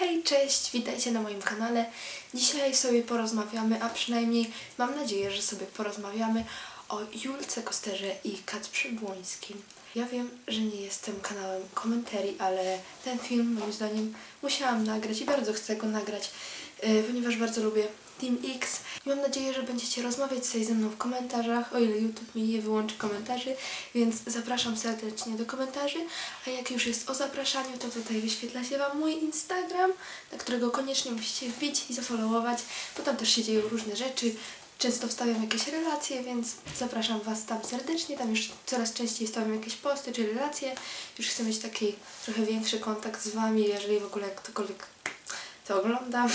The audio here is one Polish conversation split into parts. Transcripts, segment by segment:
Hej, cześć, witajcie na moim kanale. Dzisiaj sobie porozmawiamy, a przynajmniej mam nadzieję, że sobie porozmawiamy o Julce Kosterze i Kacprze Błońskim. Ja wiem, że nie jestem kanałem komentarii, ale ten film moim zdaniem musiałam nagrać i bardzo chcę go nagrać, ponieważ bardzo lubię Team X. I mam nadzieję, że będziecie rozmawiać sobie ze mną w komentarzach, o ile YouTube mi nie wyłączy komentarzy, więc zapraszam serdecznie do komentarzy. A jak już jest o zapraszaniu, to tutaj wyświetla się Wam mój Instagram, na którego koniecznie musicie wbić i zafollowować, bo tam też się dzieją różne rzeczy. Często wstawiam jakieś relacje, więc zapraszam Was tam serdecznie. Tam już coraz częściej wstawiam jakieś posty czy relacje. Już chcę mieć taki trochę większy kontakt z Wami, jeżeli w ogóle ktokolwiek to ogląda.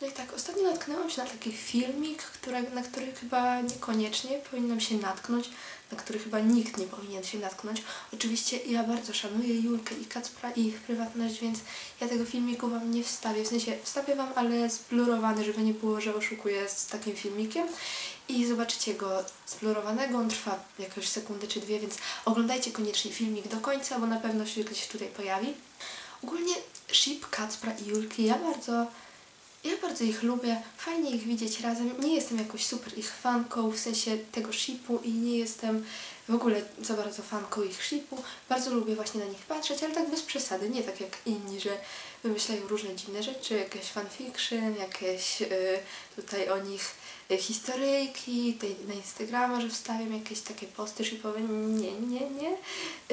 No i tak, ostatnio natknęłam się na taki filmik, które, na który chyba niekoniecznie powinnam się natknąć, na który chyba nikt nie powinien się natknąć. Oczywiście ja bardzo szanuję Julkę i Kacpra i ich prywatność, więc ja tego filmiku Wam nie wstawię. W sensie wstawię Wam, ale zblurowany, żeby nie było, że oszukuję z takim filmikiem. I zobaczycie go zblurowanego, on trwa jakąś sekundę czy dwie, więc oglądajcie koniecznie filmik do końca, bo na pewno się gdzieś tutaj pojawi. Ogólnie ship Kacpra i Julki ja bardzo ja bardzo ich lubię, fajnie ich widzieć razem. Nie jestem jakoś super ich fanką w sensie tego shipu i nie jestem w ogóle za bardzo fanką ich shipu. Bardzo lubię właśnie na nich patrzeć, ale tak bez przesady, nie tak jak inni, że wymyślają różne dziwne rzeczy, jakieś fanfiction, jakieś y, tutaj o nich y, historyjki, tutaj na Instagrama, że wstawiam jakieś takie posty shipowe. Nie, nie, nie.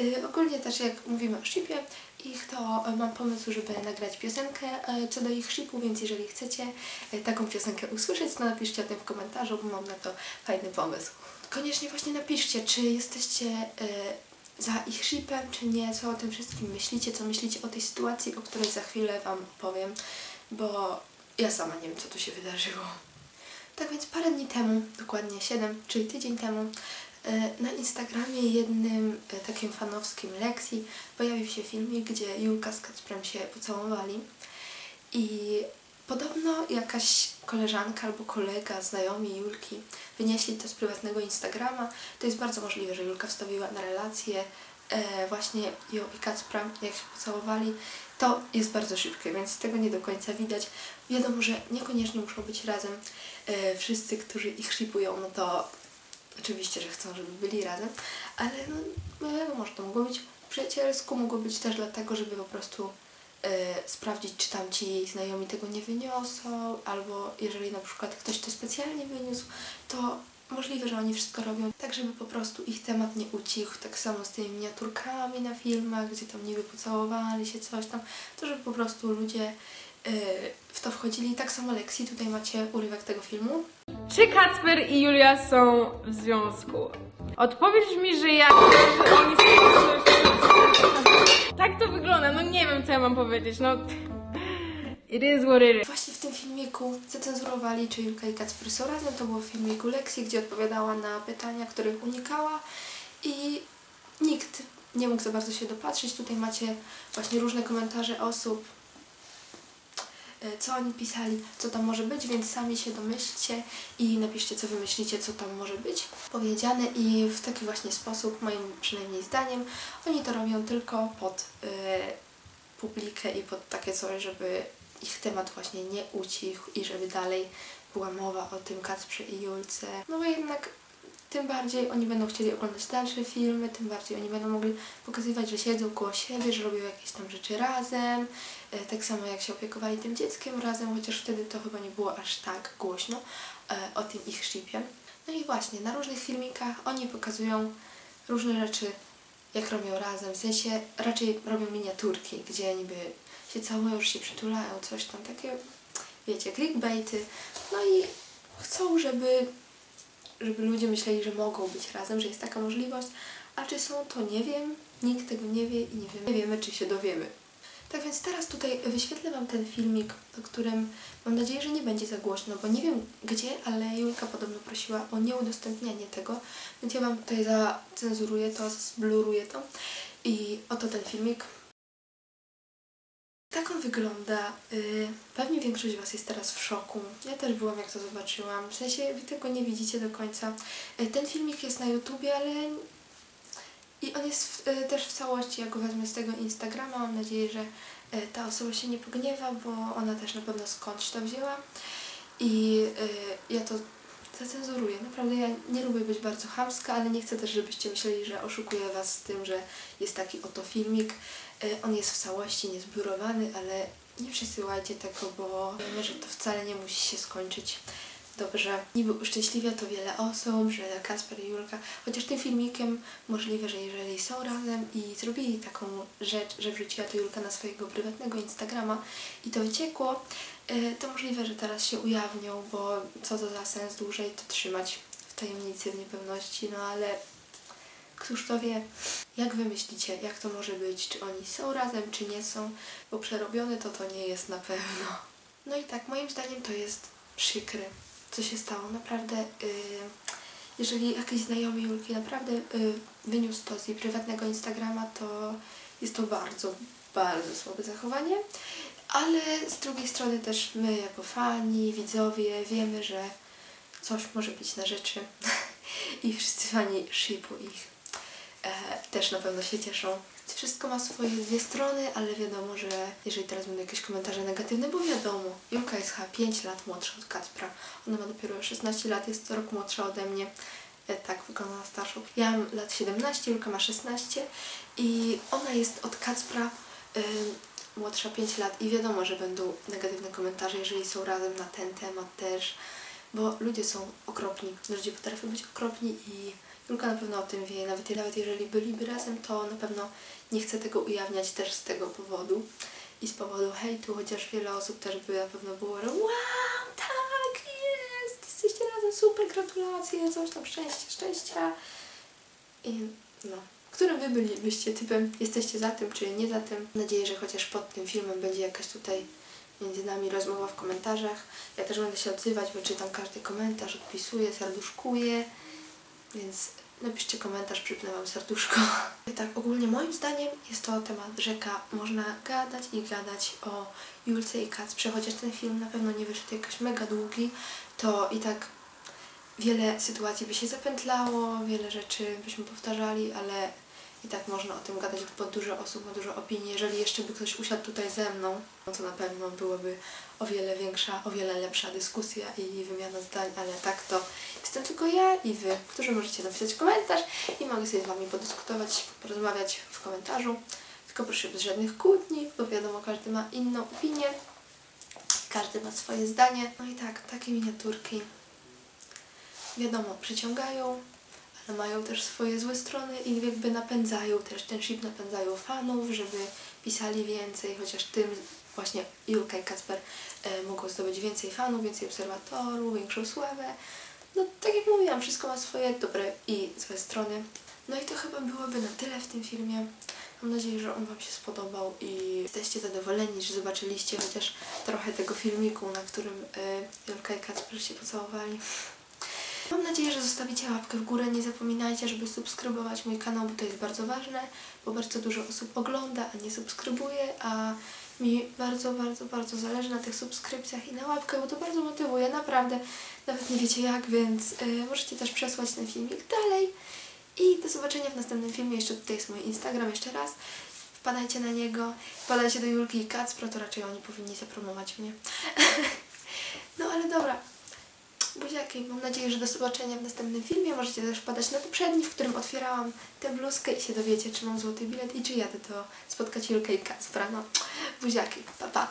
Y, ogólnie też jak mówimy o shipie, ich, to e, mam pomysł, żeby nagrać piosenkę e, co do ich shipu, więc jeżeli chcecie e, taką piosenkę usłyszeć, to napiszcie o tym w komentarzu, bo mam na to fajny pomysł. Koniecznie właśnie napiszcie, czy jesteście za ich shipem, czy nie, co o tym wszystkim myślicie, co myślicie o tej sytuacji, o której za chwilę Wam powiem, bo ja sama nie wiem, co tu się wydarzyło. Tak więc parę dni temu, dokładnie 7, czyli tydzień temu, na Instagramie jednym e, takim fanowskim lekcji pojawił się filmik, gdzie Julka z Kacprem się pocałowali i podobno jakaś koleżanka albo kolega, znajomi Julki wynieśli to z prywatnego Instagrama. To jest bardzo możliwe, że Julka wstawiła na relację e, właśnie ją i Kacpra, jak się pocałowali. To jest bardzo szybkie, więc tego nie do końca widać. Wiadomo, że niekoniecznie muszą być razem. E, wszyscy, którzy ich shipują, no to oczywiście, że chcą, żeby byli razem, ale no, wiadomo, że to mogło być przyjacielsku, mogło być też dlatego, żeby po prostu e, sprawdzić, czy tam ci jej znajomi tego nie wyniosą, albo jeżeli na przykład ktoś to specjalnie wyniósł, to możliwe, że oni wszystko robią tak, żeby po prostu ich temat nie ucichł. Tak samo z tymi miniaturkami na filmach, gdzie tam niby pocałowali się, coś tam, to żeby po prostu ludzie w to wchodzili. Tak samo Lexi, tutaj macie urywek tego filmu. Czy Kacper i Julia są w związku? Odpowiedz mi, że ja, że oni są Tak to wygląda, no nie wiem co ja mam powiedzieć, no... It is what it is. Właśnie w tym filmiku zacenzurowali, czy Julka i Kacper są razem. To było w filmiku Lexi, gdzie odpowiadała na pytania, których unikała i nikt nie mógł za bardzo się dopatrzyć. Tutaj macie właśnie różne komentarze osób, co oni pisali, co tam może być, więc sami się domyślcie i napiszcie, co wy myślicie, co tam może być powiedziane i w taki właśnie sposób, moim przynajmniej zdaniem, oni to robią tylko pod e, publikę i pod takie coś, żeby ich temat właśnie nie ucichł i żeby dalej była mowa o tym Kacprze i Julce. No bo jednak tym bardziej oni będą chcieli oglądać dalsze filmy, tym bardziej oni będą mogli pokazywać, że siedzą koło siebie, że robią jakieś tam rzeczy razem, e, tak samo jak się opiekowali tym dzieckiem razem, chociaż wtedy to chyba nie było aż tak głośno e, o tym ich shipie. No i właśnie, na różnych filmikach oni pokazują różne rzeczy, jak robią razem, w sensie raczej robią miniaturki, gdzie niby się całują, już się przytulają, coś tam, takie, wiecie, clickbaity. No i chcą, żeby, żeby ludzie myśleli, że mogą być razem, że jest taka możliwość, a czy są, to nie wiem, nikt tego nie wie i nie wiemy, nie wiemy, czy się dowiemy. Tak więc teraz tutaj wyświetlę Wam ten filmik, o którym mam nadzieję, że nie będzie za głośno, bo nie wiem gdzie, ale Julka podobno prosiła o nieudostępnianie tego, więc ja Wam tutaj zacenzuruję to, zbluruję to i oto ten filmik. Tak on wygląda. Yy, pewnie większość Was jest teraz w szoku. Ja też byłam, jak to zobaczyłam. W sensie Wy tego nie widzicie do końca. Yy, ten filmik jest na YouTubie, ale i on jest w, y, też w całości, jak go wezmę z tego Instagrama, mam nadzieję, że ta osoba się nie pogniewa, bo ona też na pewno skądś to wzięła. I ja to zacenzuruję. Naprawdę ja nie lubię być bardzo chamska, ale nie chcę też, żebyście myśleli, że oszukuję Was z tym, że jest taki oto filmik. E, On jest w całości niezbiurowany, ale nie przesyłajcie tego, bo wiemy, że to wcale nie musi się skończyć dobrze. Niby uszczęśliwia to wiele osób, że Kasper i Julka, chociaż tym filmikiem możliwe, że jeżeli są razem i zrobili taką rzecz, że wrzuciła to Julka na swojego prywatnego Instagrama i to wyciekło, y, to możliwe, że teraz się ujawnią, bo co to za sens dłużej to trzymać w tajemnicy, w niepewności, no ale Któż to wie? Jak wy myślicie, jak to może być? Czy oni są razem, czy nie są? Bo przerobione to to nie jest na pewno. No i tak, moim zdaniem to jest przykre, co się stało. Naprawdę, yy, jeżeli jakiś znajomy Julki naprawdę yy, wyniósł to z jej prywatnego Instagrama, to jest to bardzo, bardzo słabe zachowanie. Ale z drugiej strony też my jako fani, widzowie wiemy, że coś może być na rzeczy i wszyscy fani shipu ich też na pewno się cieszą. Wszystko ma swoje dwie strony, ale wiadomo, że jeżeli teraz będą jakieś komentarze negatywne, bo wiadomo, Julka jest chyba 5 lat młodsza od Kacpra. Ona ma dopiero 16 lat, jest rok młodsza ode mnie. E, tak, wygląda na starszą. Ja mam lat 17, Julka ma 16 i ona jest od Kacpra y, młodsza 5 lat i wiadomo, że będą negatywne komentarze, jeżeli są razem na ten temat też, bo ludzie są okropni. Ludzie potrafią być okropni i Julka na pewno o tym wie. Nawet, nawet jeżeli byliby razem, to na pewno nie chce tego ujawniać też z tego powodu i z powodu hejtu, chociaż wiele osób też by na pewno było, wow, tak, jest, jesteście razem, super, gratulacje, coś tam, szczęście, szczęścia. I no, którym wy bylibyście typem, jesteście za tym, czy nie za tym? Mam nadzieję, że chociaż pod tym filmem będzie jakaś tutaj między nami rozmowa w komentarzach. Ja też będę się odzywać, bo czytam każdy komentarz, odpisuję, serduszkuję, więc napiszcie komentarz, przypnę Wam serduszko. I tak, ogólnie moim zdaniem jest to temat rzeka. Można gadać i gadać o Julce i Kacprze, chociaż ten film na pewno nie wyszedł jakoś mega długi, to i tak wiele sytuacji by się zapętlało, wiele rzeczy byśmy powtarzali, ale i tak można o tym gadać, bo dużo osób ma dużo opinii. Jeżeli jeszcze by ktoś usiadł tutaj ze mną, to na pewno byłoby o wiele większa, o wiele lepsza dyskusja i wymiana zdań, ale tak to jestem tylko ja i wy, którzy możecie napisać komentarz i mogę sobie z wami podyskutować, porozmawiać w komentarzu. Tylko proszę bez żadnych kłótni, bo wiadomo, każdy ma inną opinię, każdy ma swoje zdanie. No i tak, takie miniaturki wiadomo, przyciągają, mają też swoje złe strony i jakby napędzają też, ten ship napędzają fanów, żeby pisali więcej, chociaż tym właśnie Julka i Kacper e, mogą zdobyć więcej fanów, więcej obserwatorów, większą sławę. No tak jak mówiłam, wszystko ma swoje dobre i złe strony. No i to chyba byłoby na tyle w tym filmie. Mam nadzieję, że on Wam się spodobał i jesteście zadowoleni, że zobaczyliście chociaż trochę tego filmiku, na którym e, Julka i Kacper się pocałowali. Mam nadzieję, że zostawicie łapkę w górę. Nie zapominajcie, żeby subskrybować mój kanał, bo to jest bardzo ważne, bo bardzo dużo osób ogląda, a nie subskrybuje, a mi bardzo, bardzo, bardzo zależy na tych subskrypcjach i na łapkę, bo to bardzo motywuje, naprawdę. Nawet nie wiecie jak, więc y, możecie też przesłać ten filmik dalej. I do zobaczenia w następnym filmie. Jeszcze tutaj jest mój Instagram, jeszcze raz. Wpadajcie na niego, wpadajcie do Julki i Kacpro, to raczej oni powinni zapromować mnie. no ale dobra, Buziaki, mam nadzieję, że do zobaczenia w następnym filmie. Możecie też wpadać na poprzedni, w którym otwierałam tę bluzkę i się dowiecie, czy mam złoty bilet i czy jadę to spotkać Julkę i Kacpra. No, buziaki, pa pa.